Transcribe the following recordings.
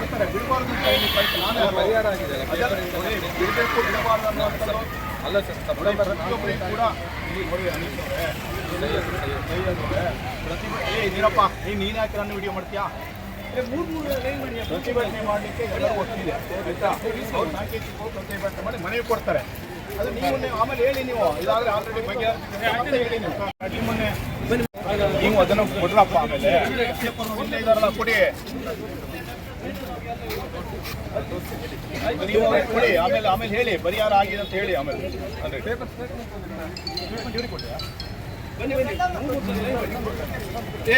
ಕೊಡ್ತಾರೆ. ಬಿಡಬಾರ್ದು ಅಂತ ಹೇಳಿ ಕಳ್ಸಿ ನಾನೇ ಅಲ್ಲ. ಪರಿಹಾರ ಆಗಿದೆ. ಅಲ್ಲ, ಅದೆಲ್ಲ ನೋಡಿ, ಬಿಡ್ಬೇಕು ಬಿಡಬಾರ್ದು ಅನ್ನುವಂಥದ್ದು ಅಲ್ಲ ಸರ್. ನೋಡಿ, ಪ್ರತಿಯೊಬ್ಬರಿಗೂ ಕೂಡ ಇಲ್ಲಿ ನೋಡಿ ಅನೀಶ್ ಅವರೇ, ಸೈಯದ್ ಅವರೇ, ಪ್ರತಿಭಟನೆ ಏ ನೀರಪ್ಪ ಏ ನೀನ್ ಯಾಕೆ ನನ್ನ ವಿಡಿಯೋ ಮಾಡ್ತೀಯಾ? ಪ್ರತಿಭಟನೆ ಮಾಡಲಿಕ್ಕೆ ಎಲ್ಲರೂ ಒಟ್ಟಿದೆ ಆಯ್ತಾ? ಅವ್ರು ಸಾಂಕೇತಿಕ ಪ್ರತಿಭಟನೆ ಮಾಡಿ ಮನೆಗೆ ಕೊಡ್ತಾರೆ. ಅದು ನೀವು ನೀವು ಆಮೇಲೆ ಹೇಳಿ ನೀವು. ಇದಾದ್ರೆ ಆಲ್ರೆಡಿ ಬಗ್ಗೆ ಮತ್ತೆ ಹೇಳಿ ನೀವು. ನಿಮ್ಮನ್ನೇ ನೀವು ಅದನ್ನು ಕೊಡ್ರಪ್ಪ ಆಮೇಲೆ. ಇಲ್ಲೇ ಇದಾರಲ್ಲ ಕೊಡಿ. ಕೊಡಿ, ಆಮೇಲೆ ಆಮೇಲೆ ಹೇಳಿ, ಪರಿಹಾರ ಆಗಿದೆ ಅಂತ ಹೇಳಿ ಆಮೇಲೆ. ಅಂದ್ರೆ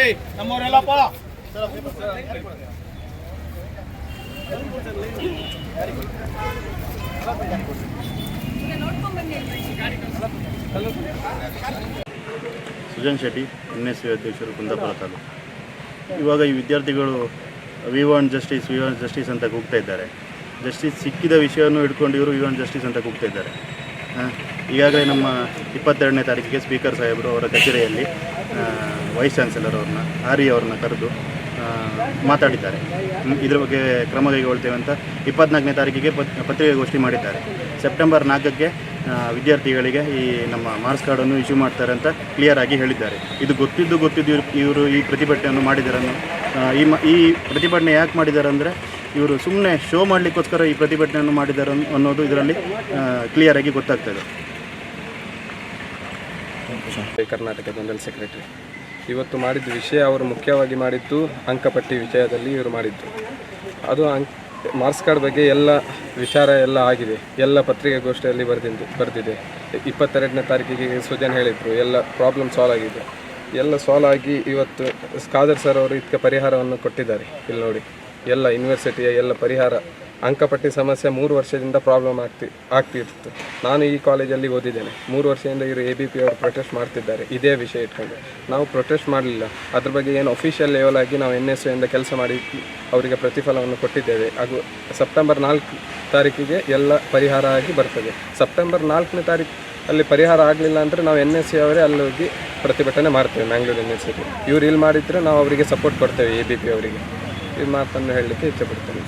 ಏಯ್ ನಮ್ಮವರೆಲ್ಲಪ್ಪ ಸುಜನ್ ಶೆಟ್ಟಿ ಎನ್ ಎಸ್ ಅಧ್ಯಕ್ಷರು ಕುಂದಾಪುರ ತಾಲೂಕು. ಇವಾಗ ಈ ವಿದ್ಯಾರ್ಥಿಗಳು we want justice we want justice ಅಂತ ಕೂಗ್ತಾ ಇದ್ದಾರೆ. ಜಸ್ಟಿಸ್ ಸಿಕ್ಕಿದ ವಿಷಯವನ್ನು ಹಿಡ್ಕೊಂಡು ಇವರು ವಿ ವಾಂಟ್ ಜಸ್ಟಿಸ್ ಅಂತ ಕೂಗ್ತಾ ಇದ್ದಾರೆ. ಈಗಾಗಲೇ ನಮ್ಮ ಇಪ್ಪತ್ತೆರಡನೇ ತಾರೀಕಿಗೆ ಸ್ಪೀಕರ್ ಸಾಹೇಬರು ಅವರ ಕಚೇರಿಯಲ್ಲಿ ವೈಸ್ ಚಾನ್ಸಲರ್ ಅವ್ರನ್ನ ಆರಿ ಅವ್ರನ್ನ ಕರೆದು ಮಾತಾಡಿದ್ದಾರೆ. ಇದ್ರ ಬಗ್ಗೆ ಕ್ರಮ ಕೈಗೊಳ್ತೇವೆ ಅಂತ ಇಪ್ಪತ್ನಾಲ್ಕನೇ ತಾರೀಕಿಗೆ ಪತ್, ಪತ್ರಿಕಾಗೋಷ್ಠಿ ಮಾಡಿದ್ದಾರೆ. ಸೆಪ್ಟೆಂಬರ್ ನಾಲ್ಕಕ್ಕೆ ವಿದ್ಯಾರ್ಥಿಗಳಿಗೆ ಈ ನಮ್ಮ ಮಾರ್ಕ್ಸ್ ಕಾರ್ಡನ್ನು ಇಶ್ಯೂ ಮಾಡ್ತಾರೆ ಅಂತ ಕ್ಲಿಯರ್ ಆಗಿ ಹೇಳಿದ್ದಾರೆ. ಇದು ಗೊತ್ತಿದ್ದು ಗೊತ್ತಿದ್ದು ಇವ್ರು- ಈ ಪ್ರತಿಭಟನೆಯನ್ನು ಮಾಡಿದಾರನ್ನು ಈ ಈ ಪ್ರತಿಭಟನೆ ಯಾಕೆ ಮಾಡಿದ್ದಾರೆ ಅಂದರೆ ಇವರು ಸುಮ್ಮನೆ ಶೋ ಮಾಡಲಿಕ್ಕೋಸ್ಕರ ಈ ಪ್ರತಿಭಟನೆಯನ್ನು ಮಾಡಿದ್ದಾರೆ ಅನ್ನೋದು ಇದರಲ್ಲಿ ಕ್ಲಿಯರ್ ಆಗಿ ಗೊತ್ತಾಗ್ತದೆ ಕರ್ನಾಟಕ ಜನರಲ್ ಸೆಕ್ರೆಟರಿ ಇವತ್ತು ಮಾಡಿದ ವಿಷಯ ಅವರು ಮುಖ್ಯವಾಗಿ ಮಾಡಿದ್ದು ಅಂಕಪಟ್ಟಿ ವಿಷಯದಲ್ಲಿ ಇವರು ಮಾಡಿದ್ದು. ಅದು ಅಂಕ್ ಮಾರ್ಕ್ಸ್ ಕಾರ್ಡ್ ಬಗ್ಗೆ ಎಲ್ಲ ವಿಚಾರ ಎಲ್ಲ ಆಗಿದೆ. ಎಲ್ಲ ಪತ್ರಿಕಾಗೋಷ್ಠಿಯಲ್ಲಿ ಬರೆದಿದ್ದು ಬರೆದಿದೆ. ಇಪ್ಪತ್ತೆರಡನೇ ತಾರೀಕಿಗೆ ಸುಜನ್ ಹೇಳಿದರು, ಎಲ್ಲ ಪ್ರಾಬ್ಲಮ್ ಸಾಲ್ವ್ ಆಗಿದೆ. ಎಲ್ಲ ಸಾಲ್ವ್ ಆಗಿ ಇವತ್ತು ಖಾದರ್ ಸರ್ ಅವರು ಇದಕ್ಕೆ ಪರಿಹಾರವನ್ನು ಕೊಟ್ಟಿದ್ದಾರೆ. ಇಲ್ಲಿ ನೋಡಿ. ಎಲ್ಲ ಯೂನಿವರ್ಸಿಟಿಯ ಎಲ್ಲ ಪರಿಹಾರ. ಅಂಕಪಟ್ಟಿ ಸಮಸ್ಯೆ ಮೂರು ವರ್ಷದಿಂದ ಪ್ರಾಬ್ಲಮ್ ಆಗ್ತಿ ಆಗ್ತಿತ್ತು ನಾನು ಈ ಕಾಲೇಜಲ್ಲಿ ಓದಿದ್ದೇನೆ. ಮೂರು ವರ್ಷದಿಂದ ಇವರು ಎ ಬಿ ಪಿ ಅವರು ಪ್ರೊಟೆಸ್ಟ್ ಮಾಡ್ತಿದ್ದಾರೆ. ಇದೇ ವಿಷಯ ಇಟ್ಕೊಂಡು. ನಾವು ಪ್ರೊಟೆಸ್ಟ್ ಮಾಡಲಿಲ್ಲ. ಅದ್ರ ಬಗ್ಗೆ ಏನು ಅಫಿಷಿಯಲ್ ಲೆವೆಲ್ ಆಗಿ ನಾವು ಎನ್ ಎಸ್ ಕೆಲಸ ಮಾಡಿ ಅವರಿಗೆ ಪ್ರತಿಫಲವನ್ನು ಕೊಟ್ಟಿದ್ದೇವೆ. ಹಾಗೂ ಸೆಪ್ಟೆಂಬರ್ ನಾಲ್ಕು ತಾರೀಕಿಗೆ ಎಲ್ಲ ಪರಿಹಾರ ಆಗಿ ಬರ್ತದೆ. ಸೆಪ್ಟೆಂಬರ್ ನಾಲ್ಕನೇ ತಾರೀಕು ಅಲ್ಲಿ ಪರಿಹಾರ ಆಗಲಿಲ್ಲ ಅಂದರೆ ನಾವು ಎನ್ ಎಸ್ ಸಿ ಅವರೇ ಅಲ್ಲಿ ಹೋಗಿ ಪ್ರತಿಭಟನೆ ಮಾಡ್ತೇವೆ ಮ್ಯಾಂಗ್ಳೂರು ಸಿಗೆ ಇವ್ರು ಇಲ್ಲಿ ಮಾಡಿದರೆ ನಾವು ಅವರಿಗೆ ಸಪೋರ್ಟ್ ಕೊಡ್ತೇವೆ ಎ ಬಿ ಪಿ ಅವರಿಗೆ. ಈ ಮಾತನ್ನು ಹೇಳಲಿಕ್ಕೆ ಇಚ್ಛೆಪಡ್ತೇನೆ